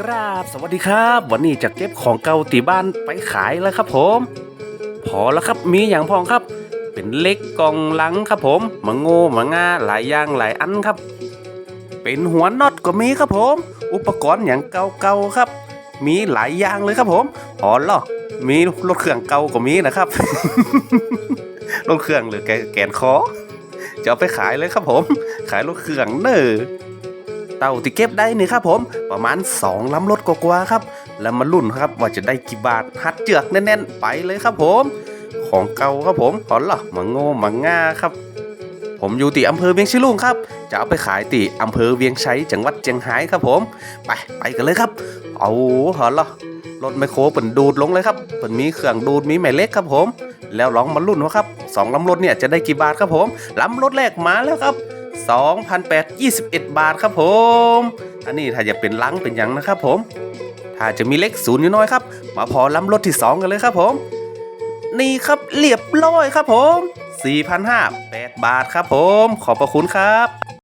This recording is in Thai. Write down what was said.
กราบสวัสดีครับ วันนี้จะเก็บของเก่าตีบ้านไปขายแล้วครับผม พอแล้วครับมีอย่างพองครับ เป็นเล็กกองหลังครับผมมะโงมะงาหลายอย่างหลายอันครับ เป็นหัวน็อตก็มีครับผม อุปกรณ์อย่างเก่าๆครับ มีหลายอย่างเลยครับผมพอแล้วมีรถเครื่องเก่าก็มีนะครับรถเครื่องหรือแกแกนคอจะเอาไปขายเลยครับผม ขายรถเครื่องเนอ ต่าที่เก็บได้นี่ครับผม ประมาณ 2ล้ำรถกว่าครับ แล้วมาลุ้นครับว่าจะได้กี่บาทฮัดเจือกแน่นๆ ไปเลยครับผม ของเก่าครับผมขอละมังโง่มังง่าครับ ผมอยู่ที่อำเภอเวียงชิลุงครับ จะเอาไปขายที่อำเภอเวียงชัยจังหวัดเชียงรายครับผม ไปไปกันเลยครับ เอาหอละรถไมโครเปิ่นดูดลงเลยครับเปิ่นมีเครื่องดูดมีแม่เล็กครับผม แล้วลองมาลุ้นว่าครับสองลำรถเนี่ยจะได้กี่บาทครับผมลำรถแรกมาแล้วครับ 2,821 บาทครับผม อันนี้ถ้าจะเป็นลังเป็นยังนะครับผม ถ้าจะมีเลขศูนย์อยู่น้อยครับ มาพอล้ำรถที่ 2 กันเลยครับผม นี่ครับเรียบร้อยครับผม4,508บาทครับผม ขอบพระคุณครับ